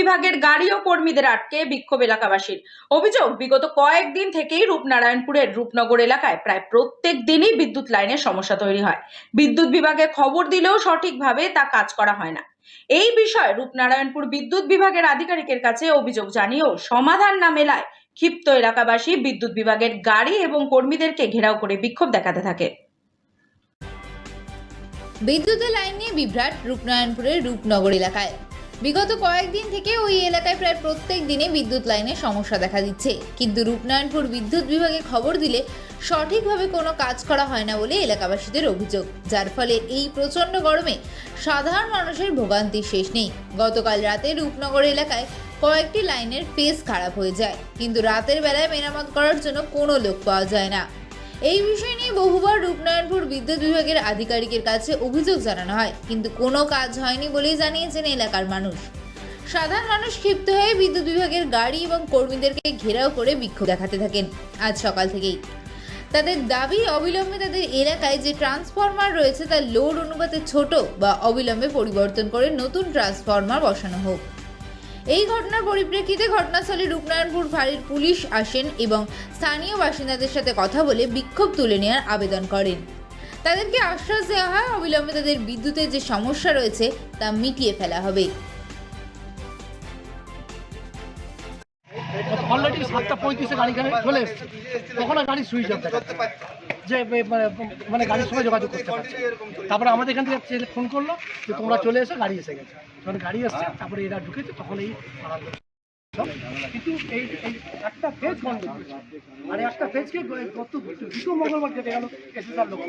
বিভাগের গাড়ি ও কর্মীদের আটকে বিক্ষোভ এলাকাবাসীর। অভিযোগ, বিগত কয়েকদিন থেকেই রূপনারায়ণপুরের রূপনগর এলাকায় প্রায় প্রত্যেক দিনই বিদ্যুৎ লাইনের সমস্যা তৈরি হয়। বিদ্যুৎ বিভাগে খবর দিলেও সঠিকভাবে তা কাজ করা হয় না। এই বিষয়ে রূপনারায়ণপুর বিদ্যুৎ বিভাগের আধিকারিকের কাছে অভিযোগ জানিয়েও সমাধান না মেলায় ক্ষিপ্ত এলাকাবাসী বিদ্যুৎ বিভাগের গাড়ি এবং কর্মীদেরকে ঘেরাও করে বিক্ষোভ দেখাতে থাকে। বিদ্যুতের লাইন নিয়ে বিভ্রাট রূপনারায়ণপুরের রূপনগর এলাকায়। বিগত কয়েকদিন থেকে ওই এলাকায় প্রায় প্রত্যেক দিনে বিদ্যুৎ লাইনে সমস্যা দেখা দিচ্ছে। কিন্তু রূপনারায়ণপুর বিদ্যুৎ বিভাগে খবর দিলে সঠিকভাবে কোনো কাজ করা হয় না বলে এলাকাবাসীদের অভিযোগ, যার ফলে এই প্রচণ্ড গরমে সাধারণ মানুষের ভোগান্তির শেষ নেই। গতকাল রাতে রূপনগর এলাকায় কয়েকটি লাইনের ফেস খারাপ হয়ে যায়, কিন্তু রাতের বেলায় মেরামত করার জন্য কোনো লোক পাওয়া যায় না। এই বিষয় নিয়ে বহুবার রূপনারায়ণপুর বিদ্যুৎ বিভাগের আধিকারিকের কাছে অভিযোগ জানানো হয়, কিন্তু কোনো কাজ হয়নি বলেই জানিয়েছেন এলাকার মানুষ। সাধারণ মানুষ ক্ষিপ্ত হয়ে বিদ্যুৎ বিভাগের গাড়ি এবং কর্মীদেরকে ঘেরাও করে বিক্ষোভ দেখাতে থাকেন আজ সকাল থেকেই। তাদের দাবি অবিলম্বে তাদের এলাকায় যে ট্রান্সফরমার রয়েছে, তার লোড অনুপাতে ছোট বা অবিলম্বে পরিবর্তন করে নতুন ট্রান্সফরমার বসানো হোক। এই ঘটনার পরিপ্রেক্ষিতে ঘটনাস্থলে রূপনারায়ণপুর ফাঁড়ির পুলিশ আসেন এবং স্থানীয় বাসিন্দাদের সাথে কথা বলে বিক্ষোভ তুলে নেওয়ার আবেদন করেন। তাদেরকে আশ্বাস দেওয়া হয়, অবিলম্বে তাদের বিদ্যুতের যে সমস্যা রয়েছে তা মিটিয়ে ফেলা হবে। অলরেডি সাতটা পঁয়ত্রিশে গাড়ি এখানে চলে এসছে। তখন গাড়ি সুইচ অফ যে মানে মানে গাড়ির সঙ্গে যোগাযোগ করতে পারছে। তারপরে আমাদের এখান থেকে ফোন করল যে তোমরা চলে এসো, গাড়ি এসে গেছে। যখন গাড়ি আসছে, তারপরে এরা ঢুকেছে, তখন এই কিন্তু এই এই একটা ফেজ বন্ধ মানে একটা ফেজকে গত দুটো মঙ্গলবার কেটে গেল এসে তার লোক।